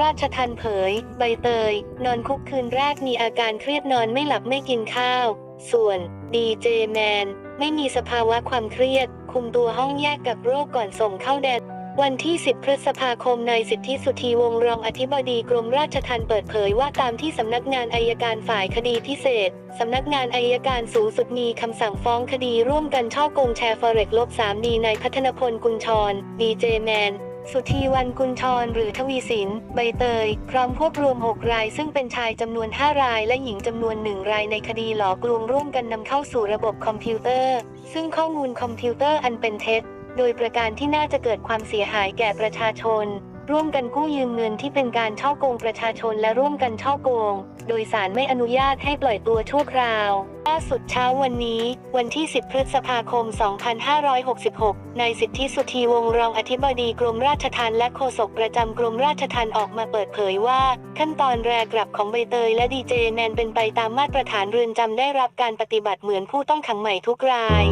ราชทันเผย ใบเตย นอนคุกคืนแรกมีอาการเครียดนอนไม่หลับไม่กินข้าว ส่วน ดีเจแมน ไม่มีสภาวะความเครียด คุมตัวห้องแยกกับโรคก่อนส่งเข้าแดนวันที่ 10 พฤษภาคม นายสิทธิสุธีวงรองอธิบดีกรมราชทัณฑ์เปิดเผยว่าตามที่สำนักงานอายการฝ่ายคดีพิเศษ สำนักงานอายการสูงสุดมีคำสั่งฟ้องคดีร่วมกันช่อโกงแชร์ฟอเร็กลบ3ดีนายพัฒนพลกุลชร ดีเจแมน สุธีวันกุลชรหรือทวีสิน ใบเตย พร้อมพวกรวม 6 ราย ซึ่งเป็นชายจำนวน 5 ราย และหญิงจำนวน 1 รายในคดีหลอกลวงร่วมกันนำเข้าสู่ระบบคอมพิวเตอร์ ซึ่งข้อมูลคอมพิวเตอร์อันเป็นเท็จ โดยประการที่น่าจะเกิดความเสียหายแก่ประชาชน ร่วมกันกู้ยืมเงินที่เป็นการช่อโกงประชาชนและร่วมกันช่อโกง โดยสารไม่อนุญาตให้ปล่อยตัวชั่วคราวล่าสุดเช้าวันนี้ วันที่ 10 พฤษภาคม 2566 นายสิทธิสุธีวงศ์รองอธิบดีกรมราชทัณฑ์และโฆษกประจำกรมราชทัณฑ์ออกมาเปิดเผยว่า ขั้นตอนแรกกลับของใบเตยและดีเจแมนเป็นไปตามมาตรฐานเรือนจำได้รับการปฏิบัติเหมือนผู้ต้องขังใหม่ทุกราย